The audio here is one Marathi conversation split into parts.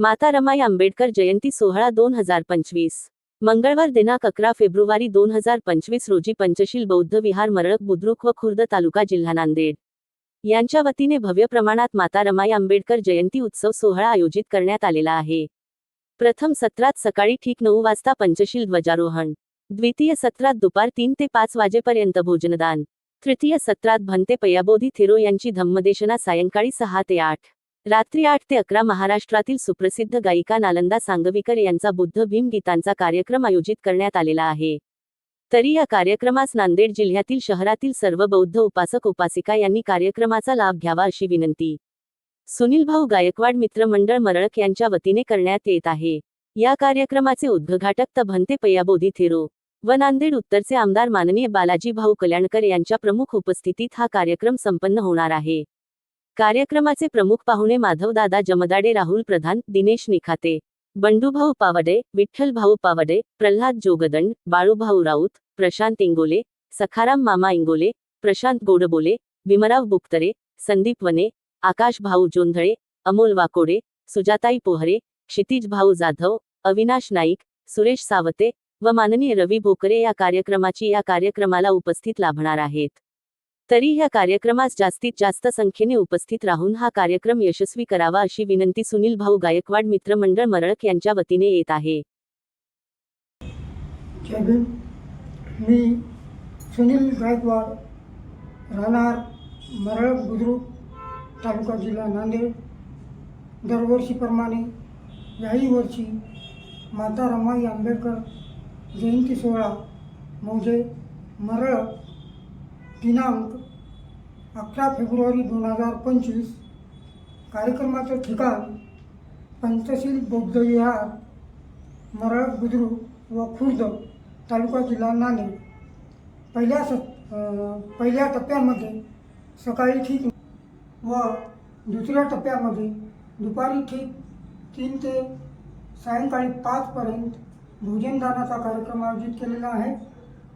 माता रमाई आंबेडकर जयंती सोहळा दोन हजार पंचवीस. मंगळवार दिनांक अकरा फेब्रुवारी दोन हजार पंचवीस रोजी पंचशील बौद्ध विहार मरळक बुद्रुक व खुर्द तालुका जिल्हा नांदेड. यांच्या वतीने भव्य प्रमाणात माता रमाई आंबेडकर जयंती उत्सव सोहळा आयोजित करण्यात आलेला आहे. प्रथम सत्रात सकाळी ठीक नऊ वाजता पंचशील ध्वजारोहण. द्वितीय सत्रात दुपार तीन ते पाच वाजेपर्यंत भोजनदान. तृतीय सत्रात भंते पयाबोधी थिरो यांची धम्मदेशना सायंकाळी सहा ते आठ. रात्री आठ ते अकरा महाराष्ट्रातील सुप्रसिद्ध गायिका नालंदा सांगवीकर यांचा बुद्ध भीम गीतांचा कार्यक्रम आयोजित करण्यात आलेला आहे. तरी या कार्यक्रमास नांदेड जिल्ह्यातील शहरातील सर्व बौद्ध उपासक उपासिका यांनी कार्यक्रमाचा लाभ घ्यावा अशी विनंती. सुनील भाऊ गायकवाड मित्रमंडळ मरळक यांच्या वतीने करण्यात येत आहे. या कार्यक्रमाचे उद्घाटक त भंते पयाबोधी थेरो व नांदेड उत्तरचे आमदार माननीय बालाजी भाऊ कल्याणकर यांच्या प्रमुख उपस्थितीत हा कार्यक्रम संपन्न होणार आहे. कार्यक्रमाचे प्रमुख पाहुणे माधवदादा जमदाडे राहुल प्रधान दिनेश निखाते बंडूभाऊ पावडे विठ्ठल भाऊ पावडे प्रल्हाद जोगदंड बाळूभाऊ राऊत प्रशांत इंगोले सखाराम मामा इंगोले प्रशांत गोडबोले भीमराव बुक्तरे संदीप वने आकाश भाऊ जोंधळे अमोल वाकोडे सुजाताई पोहरे क्षितिज भाऊ जाधव अविनाश नाईक सुरेश सावते व माननीय रवी भोकरे या कार्यक्रमाची या कार्यक्रमाला उपस्थित लाभणार आहेत. तरी ह्या कार्यक्रमास जास्तीत जास्त संख्येने उपस्थित राहून हा कार्यक्रम यशस्वी करावा अशी विनंती सुनील भाऊ गायकवाड मित्रमंडळ मरळक यांच्या वतीने येत आहे. मी सुनील गायकवाड राहणार मरळक बुद्रुक तालुका जिल्हा नांदेड. दरवर्षीप्रमाणे याही वर्षी माता रमाई आंबेडकर जयंती सोहळा म्हणजे मरळ दिनांक अकरा फेब्रुवारी दोन हजार पंचवीस कार्यक्रमाचं ठिकाण पंचशील बौद्धविहार मरळ बुद्रुक व खुर्द तालुका जिल्हा नांदेड. पहिल्या स पहिल्या टप्प्यामध्ये सकाळी ठीक व दुसऱ्या टप्प्यामध्ये दुपारी ठीक तीन ते सायंकाळी पाचपर्यंत भोजनदानाचा कार्यक्रम आयोजित केलेला आहे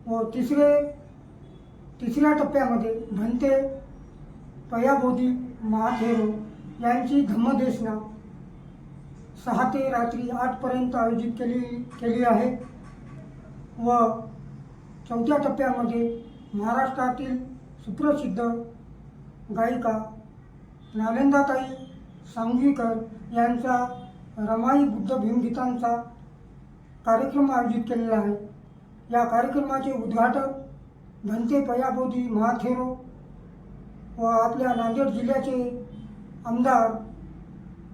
व तिसरे तिसऱ्या टप्प्यामध्ये भंते पयाबोधी महाथेरो यांची धम्मदेशना सहा ते रात्री आठपर्यंत आयोजित केली केली आहे. व चौथ्या टप्प्यामध्ये महाराष्ट्रातील सुप्रसिद्ध गायिका नालंदाताई सांगवीकर यांचा रमाई बुद्ध भीमगीतांचा कार्यक्रम आयोजित केलेला आहे. या कार्यक्रमाचे उद्घाटक धनते पयाबोधी महाथेरो व आपल्या नांदेड जिल्ह्याचे आमदार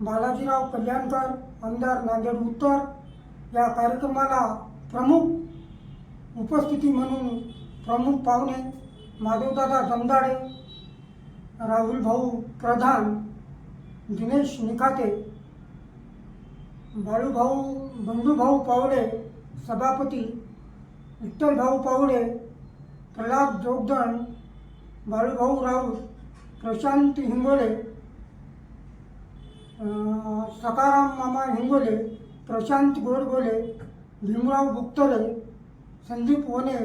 बालाजीराव कल्याणकर आमदार नांदेड उत्तर या कार्यक्रमाला प्रमुख उपस्थिती म्हणून प्रमुख पाहुणे माधवदादा जमदाडे राहुल भाऊ प्रधान दिनेश निकाते बाळूभाऊ बंधूभाऊ पावडे सभापती विठ्ठलभाऊ पावडे प्रल्हाद जोगदण बाळूभाऊ राऊत प्रशांत हिंगोले सकाराम मामा हिंगोले प्रशांत गोडबोले भीमराव बुक्तरे संदीप वने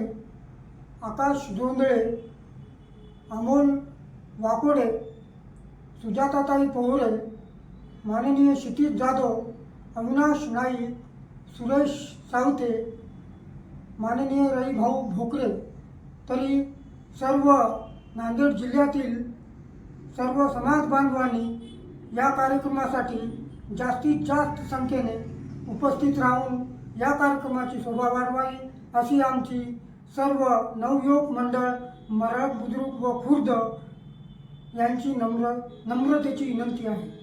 आकाश जोंधळे अमोल वाकोडे सुजाताताई पोहरे माननीय क्षितिज जाधव अविनाश नाईक सुरेश सावते माननीय रईभाऊ भोकरे. तरी सर्व नांदेड जिल्ह्यातील सर्व समाज बांधवांनी या कार्यक्रमासाठी जास्तीत जास्त संख्येने उपस्थित राहून या कार्यक्रमाची शोभा वाढवावी अशी आमची सर्व नवयुवक मंडळ मराठ बुद्रुक व खुर्द यांची नम्र नम्रतेची विनंती आहे.